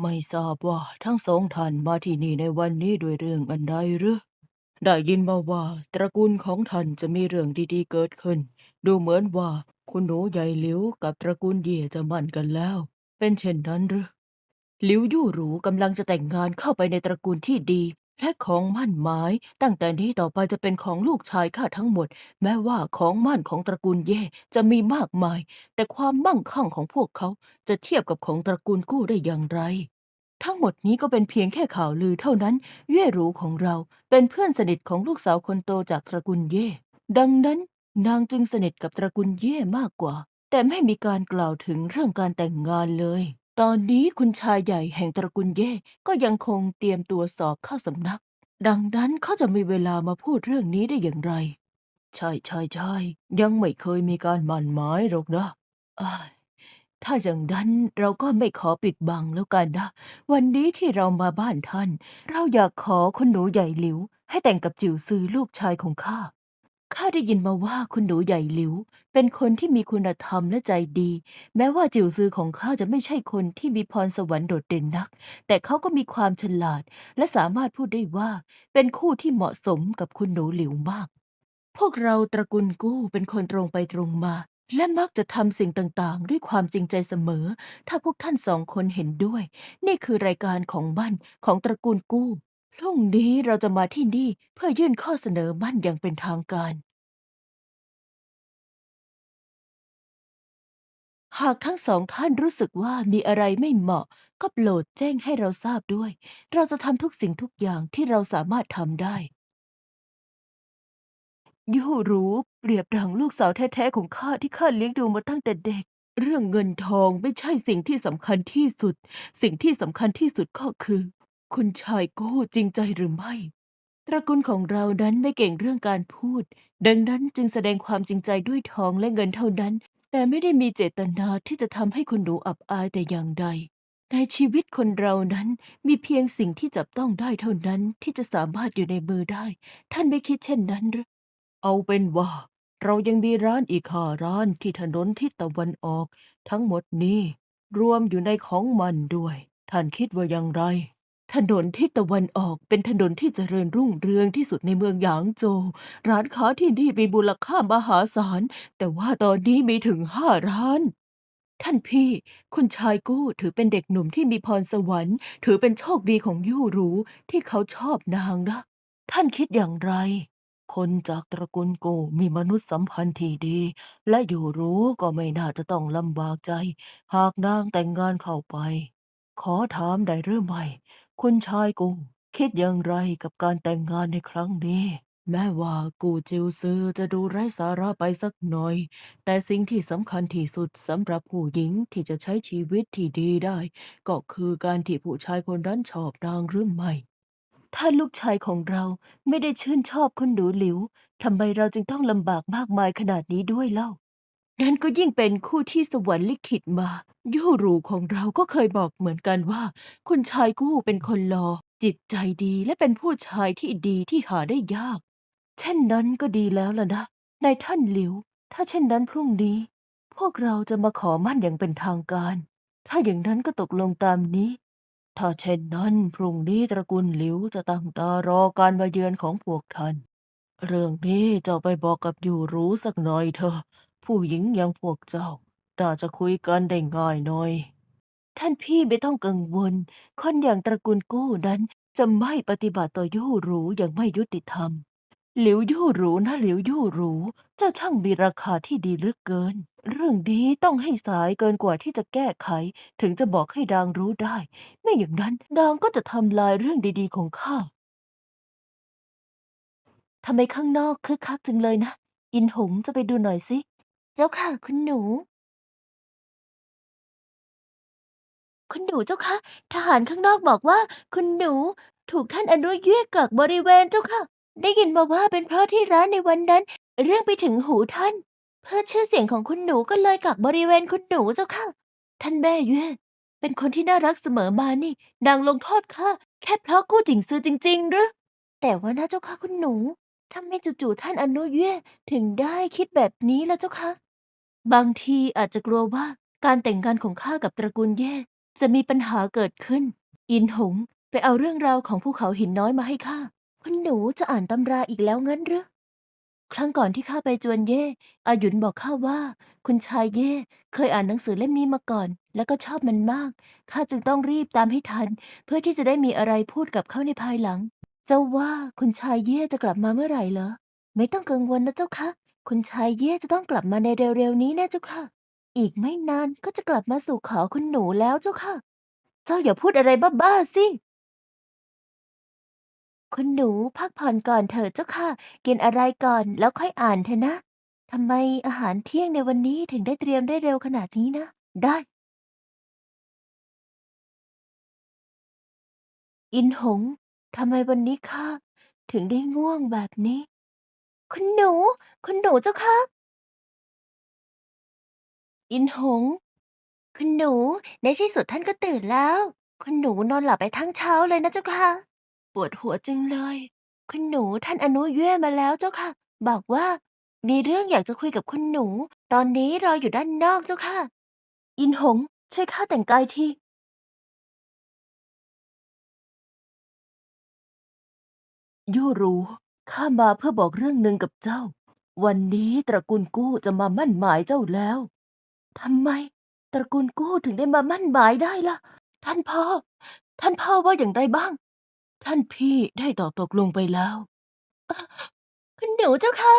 ไม่ทราบว่าทั้งสองท่านมาที่นี่ในวันนี้ด้วยเรื่องอันใดหรือ ได้ยินมาว่าตระกูลของท่านจะมีเรื่องดีๆเกิดขึ้น ดูเหมือนว่าคุณหนูใหญ่หลิวกับตระกูลเย่จะมั่นกันแล้ว เป็นเช่นนั้นหรือหลิวยู่หรูกำลังจะแต่งงานเข้าไปในตระกูลที่ดี และของมั่นหมาย ตั้งแต่นี้ต่อไปจะเป็นของลูกชายข้าทั้งหมด แม้ว่าของมั่นของตระกูลเย่จะมีมากมาย แต่ความมั่งคั่งของพวกเขาจะเทียบกับของตระกูลกู้ได้อย่างไร ทั้งหมดนี้ก็เป็นเพียงแค่ข่าวลือเท่านั้น เย่หรูของเราเป็นเพื่อนสนิทของลูกสาวคนโตจากตระกูลเย่ดังนั้น นางจึงสนิทกับตระกูลเย่มากกว่า แต่ไม่มีการกล่าวถึงเรื่องการแต่งงานเลย ตอนนี้คุณชายใหญ่แห่งตระกูลเย่ก็ยังคงเตรียมตัวสอบเข้าสำนัก ดังนั้นเขาจะมีเวลามาพูดเรื่องนี้ได้อย่างไร ใช่ใช่ใช่ยังไม่เคยมีการหมั่นหมายหรอกนะอ้ายถ้าอย่างนั้นเราก็ไม่ขอปิดบังแล้วกันนะ วันนี้ที่เรามาบ้านท่าน เราอยากขอคุณหนูใหญ่หลิว ให้แต่งกับจิ๋วซือลูกชายของข้า ข้าได้ยินมาว่าคุณหนูใหญ่หลิว เป็นคนที่มีคุณธรรมและใจดี แม้ว่าจิ๋วซือของข้าจะไม่ใช่คนที่มีพรสวรรค์โดดเด่นนัก แต่เขาก็มีความฉลาด และสามารถพูดได้ว่า เป็นคู่ที่เหมาะสมกับคุณหนูหลิวมาก พวกเราตระกูลกู้เป็นคนตรงไปตรงมา และมักจะทำสิ่งต่างๆ ด้วยความจริงใจเสมอ ถ้าพวกท่านสองคนเห็นด้วย นี่คือรายการของบ้านของตระกูลกู้ พรุ่งนี้เราจะมาที่นี่เพื่อยื่นข้อเสนอบ้านอย่างเป็นทางการ หากทั้งสองท่านรู้สึกว่ามีอะไรไม่เหมาะ ก็โปรดแจ้งให้เราทราบด้วย เราจะทำทุกสิ่งทุกอย่างที่เราสามารถทำได้ยู่รู้เปรียบดังลูกสาวแท้ๆของข้าที่ข้าเลี้ยงดูมาตั้งแต่เด็ก เรื่องเงินทองไม่ใช่สิ่งที่สำคัญที่สุด สิ่งที่สำคัญที่สุดก็คือ คุณชายโก้จริงใจหรือไม่ ตระกูลของเรานั้นไม่เก่งเรื่องการพูด ดังนั้นจึงแสดงความจริงใจด้วยทองและเงินเท่านั้น แต่ไม่ได้มีเจตนาที่จะทำให้คุณหนูอับอายแต่อย่างใด ในชีวิตคนเรานั้นมีเพียงสิ่งที่จับต้องได้เท่านั้นที่จะสามารถอยู่ในมือได้ ท่านไม่คิดเช่นนั้นหรือเอาเป็นว่า เรายังมีร้านอีกห้าร้านที่ถนนทิศตะวันออก ทั้งหมดนี้ รวมอยู่ในของมันด้วย ท่านคิดว่าอย่างไร ถนนทิศตะวันออกเป็นถนนที่เจริญรุ่งเรืองที่สุดในเมืองหยางโจวร้านค้าที่นี่มีมูลค่ามหาศาล แต่ว่าตอนนี้มีถึงห้าร้าน ท่านพี่ คุณชายกู้ถือเป็นเด็กหนุ่มที่มีพรสวรรค์ ถือเป็นโชคดีของยู่หรูที่เขาชอบนางนะ ท่านคิดอย่างไร คนจากตระกูลโกมีมนุษยสัมพันธ์ที่ดี และอยู่รู้ก็ไม่น่าจะต้องลำบากใจ หากนางแต่งงานเข้าไป ขอถามได้หรือไม่ คุณชายกู คิดอย่างไรกับการแต่งงานในครั้งนี้ แม้ว่ากูจิวซือจะดูไร้สาระไปสักหน่อย แต่สิ่งที่สำคัญที่สุดสำหรับผู้หญิงที่จะใช้ชีวิตที่ดีได้ ก็คือการที่ผู้ชายคนนั้นชอบนางหรือไม่ ถ้าลูกชายของเราไม่ได้ชื่นชอบคุณหนูหลิวทำไมเราจึงต้องลำบากมากมายขนาดนี้ด้วยเล่า นั่นก็ยิ่งเป็นคู่ที่สวรรค์ลิขิตมา ยู่รูของเราก็เคยบอกเหมือนกันว่า คุณชายกู้เป็นคนหลอ่อจิตใจดีและเป็นผู้ชายที่ดีที่หาได้ยาก เช่นนั้นก็ดีแล้วล่ะนะนายท่านหลิว ถ้าเช่นนั้นพรุ่งนี้ พวกเราจะมาขอมั่นอย่างเป็นทางการ ถ้าอย่างนั้นก็ตกลงตามนี้ ถ้าเช่นนั้นพรุ่งนี้ตระกูลหลิวจะตั้งตารอการมาเยือนของพวกท่าน เรื่องนี้เจ้าไปบอกกับอยู่รู้สักหน่อยเถอะ ผู้หญิงอย่างพวกเจ้าน่าจะคุยกันได้ง่ายหน่อย ท่านพี่ไม่ต้องกังวล คนอย่างตระกูลกู้นั้นจะไม่ปฏิบัติต่อยู่หรูอย่างไม่ยุติธรรม หลิวยู่หรูนะหลิวยู่หรูเจ้าช่างมีราคาที่ดีเหลือเกิน เรื่องนี้ต้องให้สายเกินกว่าที่จะแก้ไข ถึงจะบอกให้ดางรู้ได้ ไม่อย่างนั้นดางก็จะทำลายเรื่องดีๆของข้าทำไมข้างนอกคึกคักจังเลยนะ อินหงจะไปดูหน่อยสิ จ้าค่ะ คุณหนู คุณหนูเจ้าค่ะ ทหารข้างนอกบอกว่า คุณหนูถูกท่านอนุเยกกักบริเวณเจ้าค่ะ ได้ยินมาว่าเป็นเพราะที่ร้านในวันนั้น เรื่องไปถึงหูท่าน เพื่อชื่อเสียงของคุณหนูก็เลยกักบริเวณคุณหนูเจ้าค่ะ ท่านแม่เย่เป็นคนที่น่ารักเสมอมานี่นางลงโทษข้าแค่เพราะกู้จิงซือจริงๆหรือแต่ว่านะเจ้าค่ะคุณหนูทำไมจู่ๆท่านอนุเย่ถึงได้คิดแบบนี้ล่ะเจ้าค่ะ บางทีอาจจะกลัวว่าการแต่งงานของข้ากับตระกูลเย่จะมีปัญหาเกิดขึ้น อินหง ไปเอาเรื่องราวของภูเขาหินน้อยมาให้ข้าคุณหนูจะอ่านตำราอีกแล้วงั้นหรือ ครั้งก่อนที่ข้าไปจวนเย่อาหยุนบอกข้าว่า คุณชายเย่เคยอ่านหนังสือเล่มนี้มาก่อน แล้วก็ชอบมันมาก ข้าจึงต้องรีบตามให้ทัน เพื่อที่จะได้มีอะไรพูดกับเขาในภายหลัง เจ้าว่าคุณชายเย่จะกลับมาเมื่อไหร่เหรอ ไม่ต้องกังวลนะเจ้าค่ะ คุณชายเย่จะต้องกลับมาในเร็วๆนี้แน่เจ้าค่ะ อีกไม่นานก็จะกลับมาสู่ขอคุณหนูแล้วเจ้าค่ะ เจ้าอย่าพูดอะไรบ้าๆสิคุณหนูพักผ่อนก่อนเถอะเจ้าค่ะ กินอะไรก่อนแล้วค่อยอ่านเถอะนะทำไมอาหารเที่ยงในวันนี้ถึงได้เตรียมได้เร็วขนาดนี้นะ ได้ อินหงทำไมวันนี้ข้าถึงได้ง่วงแบบนี้ คุณหนู คุณหนูเจ้าค่ะอินหง คุณหนู ในที่สุดท่านก็ตื่นแล้ว คุณหนูนอนหลับไปทั้งเช้าเลยนะเจ้าค่ะ ปวดหัวจังเลย คุณหนูท่านอนุเย่มาแล้วเจ้าค่ะ บอกว่า มีเรื่องอยากจะคุยกับคุณหนู ตอนนี้รออยู่ด้านนอกเจ้าค่ะ อินหง ช่วยข้าแต่งกายที ยู่รู้ ข้ามาเพื่อบอกเรื่องหนึ่งกับเจ้า วันนี้ตระกูลกู้จะมามั่นหมายเจ้าแล้วทำไม ตระกูลกู้ถึงได้มามั่นหมายได้ล่ะ ท่านพ่อ ท่านพ่อว่าอย่างไรบ้าง ท่านพี่ได้ตอบตกลงไปแล้วคุณหนูเจ้าคะ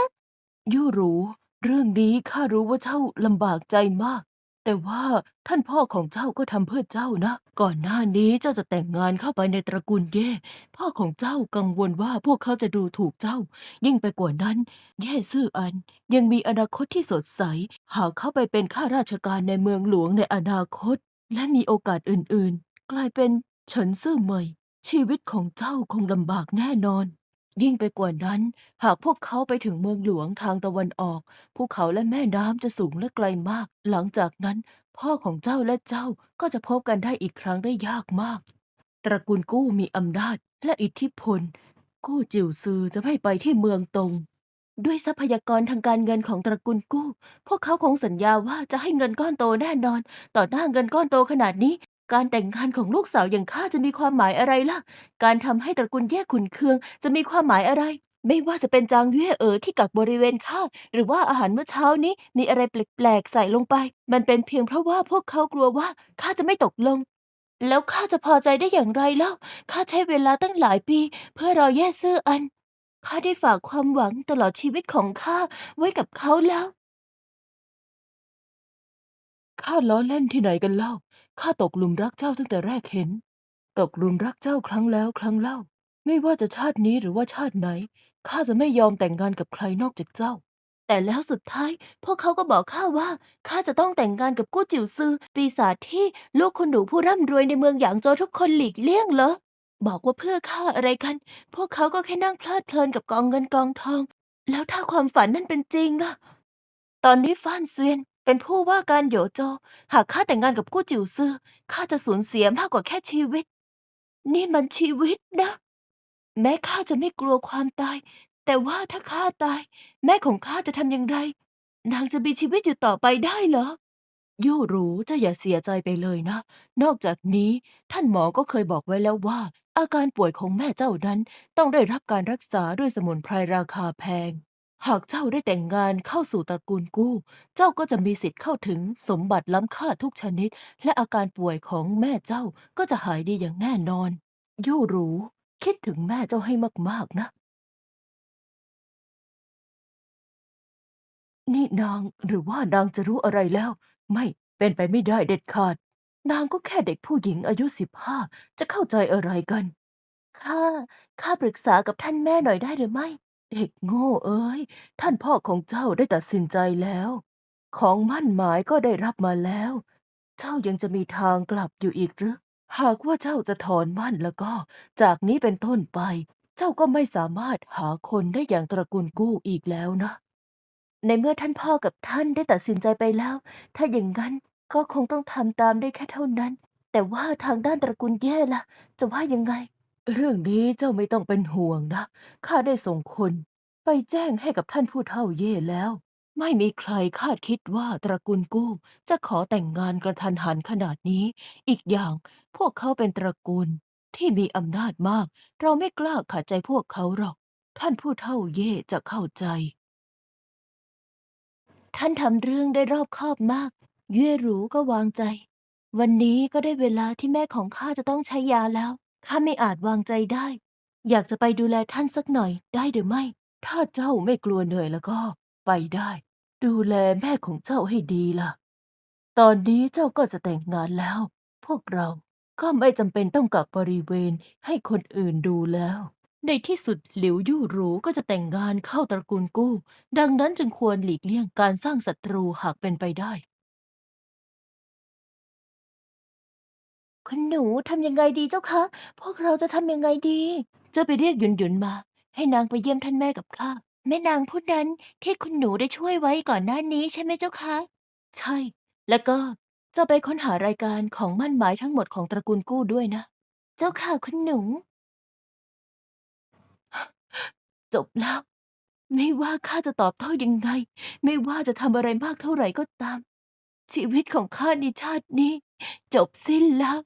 ยู่รู้ เรื่องนี้ข้ารู้ว่าเจ้าลำบากใจมาก แต่ว่าท่านพ่อของเจ้าก็ทำเพื่อเจ้านะ ก่อนหน้านี้เจ้าจะแต่งงานเข้าไปในตระกูลเย่ พ่อของเจ้ากังวลว่าพวกเขาจะดูถูกเจ้า ยิ่งไปกว่านั้น เย่ซื่ออัน ยังมีอนาคตที่สดใส หากเข้าไปเป็นข้าราชการในเมืองหลวงในอนาคต และมีโอกาสอื่นๆ กลายเป็นเฉินซื่อเหมยชีวิตของเจ้าคงลำบากแน่นอน ยิ่งไปกว่านั้น หากพวกเขาไปถึงเมืองหลวงทางตะวันออก ภูเขาและแม่น้ำจะสูงและไกลมาก หลังจากนั้น พ่อของเจ้าและเจ้าก็จะพบกันได้อีกครั้งได้ยากมาก ตระกูลกู้มีอำนาจและอิทธิพล กู้จิ๋วซือจะไม่ไปที่เมืองตง ด้วยทรัพยากรทางการเงินของตระกูลกู้ พวกเขาคงสัญญาว่าจะให้เงินก้อนโตแน่นอน ต่อหน้าเงินก้อนโตขนาดนี้ การแต่งงานของลูกสาวอย่างข้าจะมีความหมายอะไรล่ะ การทำให้ตระกูลแย่ขุนเคืองจะมีความหมายอะไร ไม่ว่าจะเป็นจางเย่เอ๋อที่กักบริเวณข้าหรือว่าอาหารเมื่อเช้านี้มีอะไรแปลกๆใส่ลงไป มันเป็นเพียงเพราะว่าพวกเขากลัวว่าข้าจะไม่ตกลง แล้วข้าจะพอใจได้อย่างไรเล่าข้าใช้เวลาตั้งหลายปี เพื่อรอแย่ซื่ออันข้าได้ฝากความหวังตลอดชีวิตของข้าไว้กับเขาแล้วข้าล้อเล่นที่ไหนกันเล่าข้าตกหลุมรักเจ้าตั้งแต่แรกเห็น ตกหลุมรักเจ้าครั้งแล้วครั้งเล่า ไม่ว่าจะชาตินี้หรือว่าชาติไหน ข้าจะไม่ยอมแต่งงานกับใครนอกจากเจ้า แต่แล้วสุดท้าย พวกเขาก็บอกข้าว่าข้าจะต้องแต่งงานกับกู้จิ๋วซือ ปีศาจที่ลูกคุณหนูผู้ร่ำรวยในเมืองหยางโจวทุกคนหลีกเลี่ยงเหรอ บอกว่าเพื่อข้าอะไรกัน พวกเขาก็แค่นั่งเพลิดเพลินกับกองเงินกองทอง แล้วถ้าความฝันนั่นเป็นจริงล่ะ ตอนนี้ฟานเซียน เป็นผู้ว่าการโหยโจ หากข้าแต่งงานกับกู้จิ๋วซื่อข้าจะสูญเสียมากกว่าแค่ชีวิต นี่มันชีวิตนะ แม้ข้าจะไม่กลัวความตาย แต่ว่าถ้าข้าตาย แม่ของข้าจะทำอย่างไร นางจะมีชีวิตอยู่ต่อไปได้เหรอยู่รู้จ้าอย่าเสียใจไปเลยนะ นอกจากนี้ท่านหมอก็เคยบอกไว้แล้วว่า อาการป่วยของแม่เจ้านั้นต้องได้รับการรักษาด้วยสมุนไพรราคาแพง หากเจ้าได้แต่งงานเข้าสู่ตระกูลกู้ เจ้าก็จะมีสิทธิ์เข้าถึงสมบัติล้ำค่าทุกชนิด และอาการป่วยของแม่เจ้าก็จะหายดีอย่างแน่นอน ยู่รู้คิดถึงแม่เจ้าให้มากๆนะ นี่นางหรือว่านางจะรู้อะไรแล้ว ไม่เป็นไปไม่ได้เด็ดขาด นางก็แค่เด็กผู้หญิงอายุสิบห้าจะเข้าใจอะไรกัน ข้า ข้าปรึกษากับท่านแม่หน่อยได้หรือไม่ เด็กโง่เอ้ย ท่านพ่อของเจ้าได้ตัดสินใจแล้ว ของมั่นหมายก็ได้รับมาแล้ว เจ้ายังจะมีทางกลับอยู่อีกหรือ หากว่าเจ้าจะถอนมั่นแล้วก็ จากนี้เป็นต้นไป เจ้าก็ไม่สามารถหาคนได้อย่างตระกูลกู้อีกแล้วนะ ในเมื่อท่านพ่อกับท่านได้ตัดสินใจไปแล้ว ถ้าอย่างนั้นก็คงต้องทำตามได้แค่เท่านั้น แต่ว่าทางด้านตระกูลแย่ล่ะ จะว่ายังไง เรื่องนี้เจ้าไม่ต้องเป็นห่วงนะ ข้าได้ส่งคนไปแจ้งให้กับท่านผู้เฒ่าเย่แล้ว ไม่มีใครคาดคิดว่าตระกูลกู้ จะขอแต่งงานกระทันหันขนาดนี้ อีกอย่างพวกเขาเป็นตระกูลที่มีอำนาจมาก เราไม่กล้าขัดใจพวกเขาหรอก ท่านผู้เฒ่าเย่จะเข้าใจ ท่านทำเรื่องได้รอบคอบมาก เย่หรูก็วางใจ วันนี้ก็ได้เวลาที่แม่ของข้าจะต้องใช้ยาแล้ว ข้าไม่อาจวางใจได้ อยากจะไปดูแลท่านสักหน่อยได้หรือไม่ ถ้าเจ้าไม่กลัวเหนื่อยแล้วก็ ไปได้ ดูแลแม่ของเจ้าให้ดีล่ะ ตอนนี้เจ้าก็จะแต่งงานแล้ว พวกเราก็ไม่จำเป็นต้องกักบริเวณให้คนอื่นดูแล้ว ในที่สุดหลิวยู่หรูก็จะแต่งงานเข้าตระกูลกู้ ดังนั้นจึงควรหลีกเลี่ยงการสร้างศัตรูหากเป็นไปได้ คุณหนูทำยังไงดีเจ้าคะ พวกเราจะทำยังไงดี เจ้าไปเรียกหยุนหยุนมา ให้นางไปเยี่ยมท่านแม่กับข้า แม่นางผู้นั้นที่คุณหนูได้ช่วยไว้ก่อนหน้านี้ใช่ไหมเจ้าคะ ใช่ แล้วก็เจ้าไปค้นหารายการของมั่นหมายทั้งหมดของตระกูลกู้ด้วยนะ เจ้าค่ะคุณหนู จบแล้ว ไม่ว่าข้าจะตอบโต้ยังไง ไม่ว่าจะทำอะไรมากเท่าไหร่ก็ตาม ชีวิตของข้าในชาตินี้ จบสิ้นแล้ว